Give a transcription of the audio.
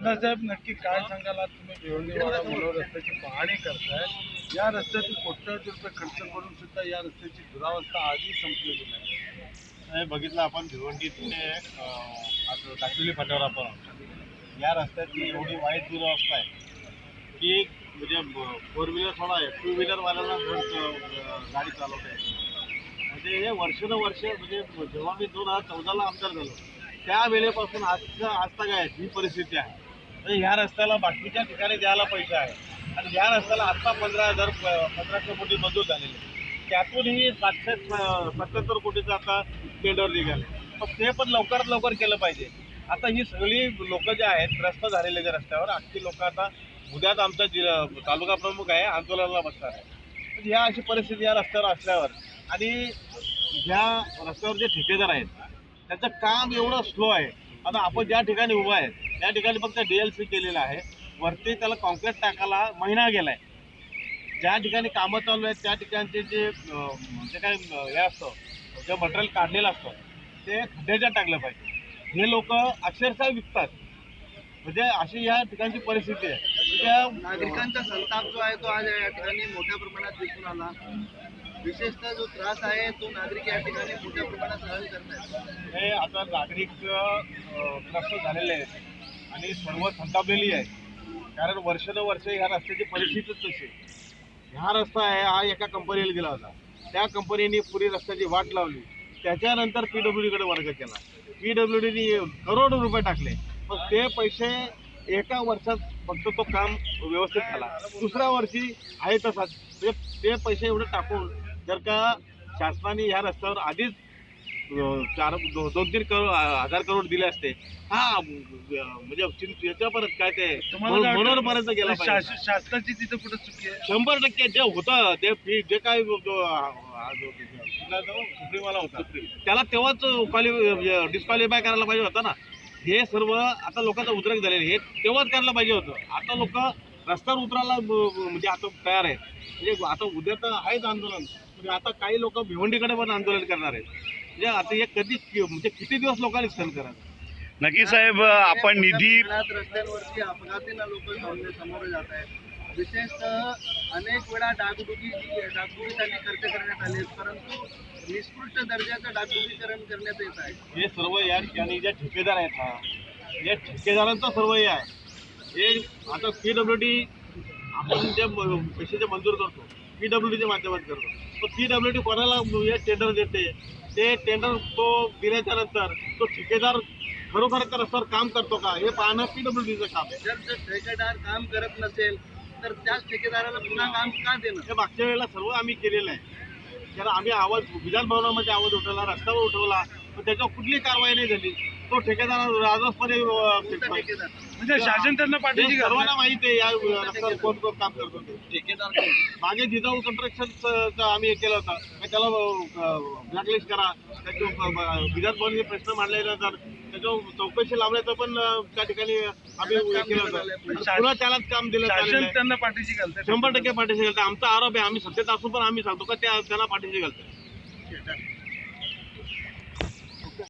साहेब नक्की काय सांगाल? तुम्ही भिवंडीवाडा मुलं रस्त्याची पाहणी करताय. या रस्त्यातून कोट्यावधी रुपये खर्च करून सुद्धा या रस्त्याची दुरावस्था आजही संपलेली नाही. हे बघितलं आपण भिवंडीतून आज दाखवली फाट्यावर आपण. या रस्त्याची एवढी वाईट दुरावस्था आहे की म्हणजे फोर व्हीलर थोडा आहे टू व्हीलरवाल्यांना गाडी चालवता. येते म्हणजे हे वर्षानुवर्ष म्हणजे जेव्हा मी दोन हजार चौदाला आमदार झालो त्या वेळेपासून आजचं आजता काय आहे? ही परिस्थिती आहे. म्हणजे ह्या रस्त्याला बाकीच्या ठिकाणी द्यायला पैसा आहे. आणि या रस्त्याला आत्ता पंधरा हजार पंधराशे कोटी मंजूर झालेले आहे. त्यातूनही सातशे सत्याहत्तर कोटीचं आता टेंडर निघाले. पण ते पण लवकरात लवकर केलं पाहिजे. आता ही सगळी लोकं जे आहेत त्रस्त झालेले जे रस्त्यावर आणखी लोक आता उद्याच आमचा जिल्हा तालुका प्रमुख आहे आंदोलनाला बसणार आहे. म्हणजे ह्या अशी परिस्थिती या रस्त्यावर असल्यावर आणि ह्या रस्त्यावर जे ठेकेदार आहेत त्यांचं काम एवढं स्लो आहे. आता आपण ज्या ठिकाणी उभं आहे त्या ठिकाणी फक्त डी एल सी केलेलं आहे. वरती त्याला कॉन्क्रीट टाकायला महिना गेलाय. ज्या ठिकाणी कामं चालू आहेत त्या ठिकाणचे जे जे काही हे असतं जे मटेरियल काढलेलं असतं ते खड्ड्याच्या टाकलं पाहिजे. हे लोक अक्षरशः विकतात. म्हणजे अशी या ठिकाणची परिस्थिती आहे. त्या नागरिकांचा संताप जो आहे तो आज या ठिकाणी मोठ्या प्रमाणात दिसून आला. विशेषतः जो त्रास आहे तो नागरिक या ठिकाणी मोठ्या प्रमाणात सहन करतात हे आता नागरिक त्रस्त झालेले आहेत आणि सर्व संतापलेली आहे कारण वर्षानुवर्ष ह्या रस्त्याची परिस्थितीच तशी आहे. हा रस्ता आहे हा एका कंपनीला गेला होता. त्या कंपनीने पुरी रस्त्याची वाट लावली. त्याच्यानंतर पी डब्ल्यू डीकडे वर्ग केला. पी डब्ल्यू डीने करोडो रुपये टाकले. पण ते पैसे एका वर्षात फक्त तो काम व्यवस्थित झाला. दुसऱ्या वर्षी आहे तसाच. म्हणजे ते पैसे एवढे टाकून जर का शासनाने ह्या रस्त्यावर आधीच चार दोन तीन करोड हजार करोड दिले असते हा म्हणजे चिं- याच्यापर्यंत काय ते वाटतं? मनोरपर्यंत गेला शास- शासनाची तिथं कुठं चुकी आहे? शंभर टक्के जे होतं ते फी जे काय होता त्याला तेव्हाच डिस्क्वालिफाय करायला पाहिजे होतं ना. हे सर्व आता लोकांचा उद्रेक झालेले हे तेव्हाच करायला पाहिजे होतं. आता लोक रस्त्यावर उतरायला म्हणजे आता तयार आहेत. म्हणजे आता उद्या तर आहेच आंदोलन. म्हणजे आता काही लोक भिवंडीकडे पण आंदोलन करणार आहेत. म्हणजे आता हे कधी म्हणजे किती दिवस लोकांनी सहन करायचं नक्की साहेब आपण निधी रस्त्यांवरती अपघातीला लोक समोर जात आहेत. विशेषतः अनेक वेळा डागडुगी डागडुगीसाठी खर्च करण्यात आले परंतु निष्कृष्ट दर्जाचं डागडुगीकरण करण्यात येत आहे. हे सर्व या ठिकाणी जे ठेकेदार आहेत हा या ठेकेदारांचा सर्व हे आहे. हे आता पी डब्ल्यू डी आपण जे पैसे जे मंजूर करतो पी डब्ल्यू डीच्या माध्यमात करतो. पी डब्ल्यू डी कोणाला हे टेंडर देते? ते टेंडर तो दिल्याच्या नंतर तो ठेकेदार खरोखर त्या रस्त्यावर काम करतो का? हे पाहणं पी डब्ल्यू डीचं काम आहे. जर जर ठेकेदार काम करत नसेल तर त्याच ठेकेदाराला पुन्हा काम का देणं हे मागच्या वेळेला सर्व आम्ही केलेलं आहे. कारण आम्ही आवाज विधान भवनामध्ये आवाज उठवला रस्त्यावर उठवला पण त्याच्यावर कुठली कारवाई नाही झाली. तो ठेकेदार ठेकेदार. म्हणजे शासन त्यांना घालणार. सर्वांना माहिती आहे या रस्त्यावर कोण कोण काम करतो ते ठेकेदार मागे जिजाऊ कंस्ट्रक्शन आम्ही हे केलं होतं. की त्याला ब्लॅकलिस्ट करा. त्याच्या विधान भवनचे प्रश्न मांडल्यानंतर त्याच्यावर चौकशी लावण्याचं पण त्या ठिकाणी आम्ही हे केलं होतं. पुन्हा त्यालाच काम दिलं शासन. त्यांना पाठीची घालते शंभर टक्के पाठीशी घालतं आमचा आरोप आहे आम्ही सत्तेत असून पण आम्ही सांगतो का त्या त्यांना पाठीशी घालतो